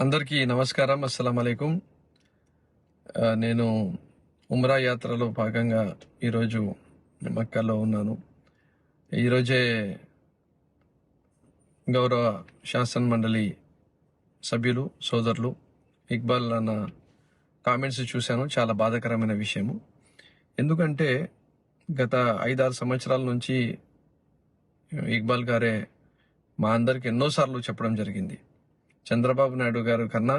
అందరికీ నమస్కారం అస్సలం అలైకుం. నేను ఉమ్రా యాత్రలో భాగంగా ఈరోజు మక్కాలో ఉన్నాను. ఈరోజే గౌరవ శాసన మండలి సభ్యులు సోదరులు ఇక్బాల్ అన్న కామెంట్స్ చూశాను. చాలా బాధాకరమైన విషయము. ఎందుకంటే గత ఐదారు సంవత్సరాల నుంచి ఇక్బాల్ గారే మా అందరికి ఎన్నోసార్లు చెప్పడం జరిగింది. చంద్రబాబు నాయుడు గారు కన్నా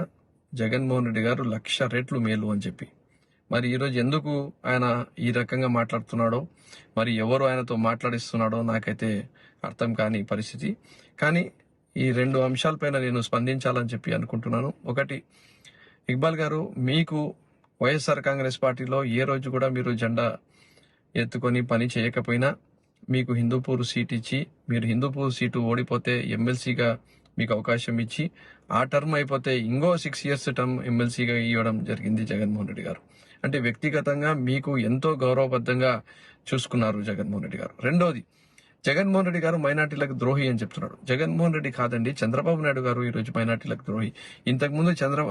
జగన్మోహన్ రెడ్డి గారు లక్ష రెట్లు మేలు అని చెప్పి. మరి ఈరోజు ఎందుకు ఆయన ఈ రకంగా మాట్లాడుతున్నాడో మరి ఎవరు ఆయనతో మాట్లాడిస్తున్నాడో నాకైతే అర్థం కాని పరిస్థితి. కానీ ఈ రెండు అంశాలపైన నేను స్పందించాలని చెప్పి అనుకుంటున్నాను. ఒకటి ఇక్బాల్ గారు మీకు వైఎస్ఆర్ కాంగ్రెస్ పార్టీలో ఏ రోజు కూడా మీరు జెండా ఎత్తుకొని పని చేయకపోయినా మీకు హిందూపూర్ సీట్ ఇచ్చి మీరు హిందూపూర్ సీటు ఓడిపోతే ఎమ్మెల్సీగా మీకు అవకాశం ఇచ్చి ఆ టర్మ్ అయిపోతే ఇంకో సిక్స్ ఇయర్స్ టర్మ్ ఎమ్మెల్సీగా ఇవ్వడం జరిగింది జగన్మోహన్ రెడ్డి గారు. అంటే వ్యక్తిగతంగా మీకు ఎంతో గౌరవబద్ధంగా చూసుకున్నారు జగన్మోహన్ రెడ్డి గారు. రెండోది జగన్మోహన్ రెడ్డి గారు మైనార్టీలకు ద్రోహి అని చెప్తున్నాడు జగన్మోహన్ రెడ్డి కాదండి చంద్రబాబు నాయుడు గారు ఈరోజు మైనార్టీలకు ద్రోహి. ఇంతకుముందు చంద్ర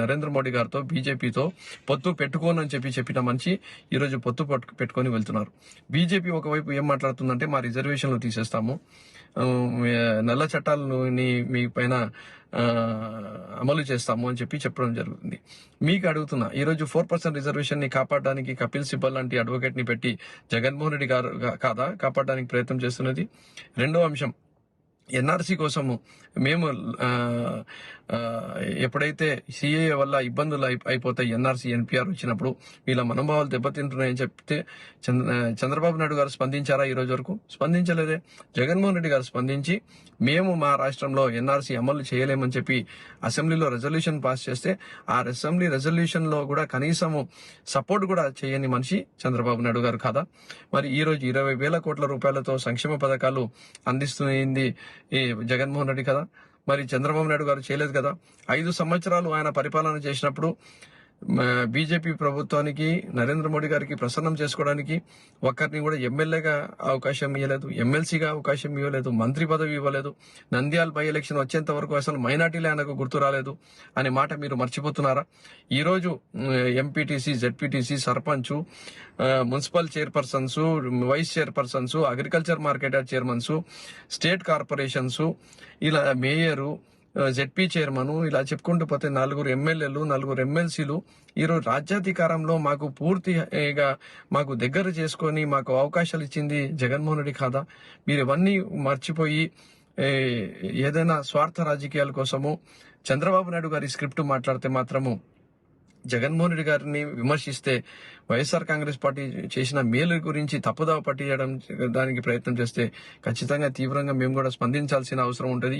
నరేంద్ర మోడీ గారితో బీజేపీతో పొత్తు పెట్టుకోనని చెప్పి చెప్పిన మనిషి ఈరోజు పొత్తు పెట్టుకొని వెళ్తున్నారు. బీజేపీ ఒకవైపు ఏం మాట్లాడుతుందంటే మా రిజర్వేషన్లు తీసేస్తాము. నల్ల చట్టాలని మీ పైన అమలు చేస్తాము అని చెప్పి చెప్పడం జరుగుతుంది. మీకు అడుగుతున్నా ఈరోజు ఫోర్ పర్సెంట్ రిజర్వేషన్ని కాపాడడానికి కపిల్ సిబ్బల్ లాంటి అడ్వకేట్ని పెట్టి జగన్మోహన్ రెడ్డి గారు కాదా? కాపాడడానికి ప్రయత్నం చేస్తున్నది. రెండో అంశం ఎన్ఆర్సీ కోసము మేము ఎప్పుడైతే సిఏఏ వల్ల ఇబ్బందులు అయి- అయిపోతాయి ఎన్ఆర్సీ ఎన్పిఆర్ వచ్చినప్పుడు వీళ్ళ మనోభావాలు దెబ్బతింటున్నాయని చెప్తే చంద్ర చంద్రబాబు నాయుడు గారు స్పందించారా ఈ రోజు వరకు? స్పందించలేదే. జగన్మోహన్ రెడ్డి గారు స్పందించి మేము మా రాష్ట్రంలో ఎన్ఆర్సీ అమలు చేయలేమని చెప్పి అసెంబ్లీలో రెజల్యూషన్ పాస్ చేస్తే ఆ అసెంబ్లీ రెజల్యూషన్లో కూడా కనీసము సపోర్ట్ కూడా చేయని మనిషి చంద్రబాబు నాయుడు గారు కాదా? మరి ఈ రోజు ఇరవై వేల కోట్ల రూపాయలతో సంక్షేమ పథకాలు అందిస్తుంది ఈ జగన్మోహన్ రెడ్డి కదా. మరి చంద్రబాబు నాయుడు గారు చేయలేదు కదా. ఐదు సంవత్సరాలు ఆయన పరిపాలన చేసినప్పుడు బీజేపీ ప్రభుత్వానికి నరేంద్ర మోడీ గారికి ప్రసన్నం చేసుకోవడానికి ఒక్కరిని కూడా ఎమ్మెల్యేగా అవకాశం ఇవ్వలేదు ఎమ్మెల్సీగా అవకాశం ఇవ్వలేదు మంత్రి పదవి ఇవ్వలేదు నంద్యాల బై ఎలక్షన్ వచ్చేంత వరకు అసలు మైనార్టీలే ఆయనకు గుర్తు రాలేదు అనే మాట మీరు మర్చిపోతున్నారా? ఈరోజు MPTC ZPTC sarpanch municipal chairpersons vice chairpersons agriculture market chairmans state corporations ఇలా మేయరు జెడ్పీ చైర్మన్ ఇలా చెప్పుకుంటూ పోతే నలుగురు ఎమ్మెల్యేలు నలుగురు ఎమ్మెల్సీలు ఈరోజు రాజ్యాధికారంలో మాకు పూర్తిగా మాకు దగ్గర చేసుకొని మాకు అవకాశాలు ఇచ్చింది జగన్మోహన్ రెడ్డి కాదా? మీరు ఇవన్నీ మర్చిపోయి ఏదైనా స్వార్థ రాజకీయాల కోసము చంద్రబాబు నాయుడు గారి స్క్రిప్ట్ మాట్లాడితే మాత్రము జగన్మోహన్ రెడ్డి గారిని విమర్శిస్తే వైఎస్ఆర్ కాంగ్రెస్ పార్టీ చేసిన మేలు గురించి తప్పుదావ పట్టించడం దానికి ప్రయత్నం చేస్తే ఖచ్చితంగా తీవ్రంగా మేము కూడా స్పందించాల్సిన అవసరం ఉంటుంది.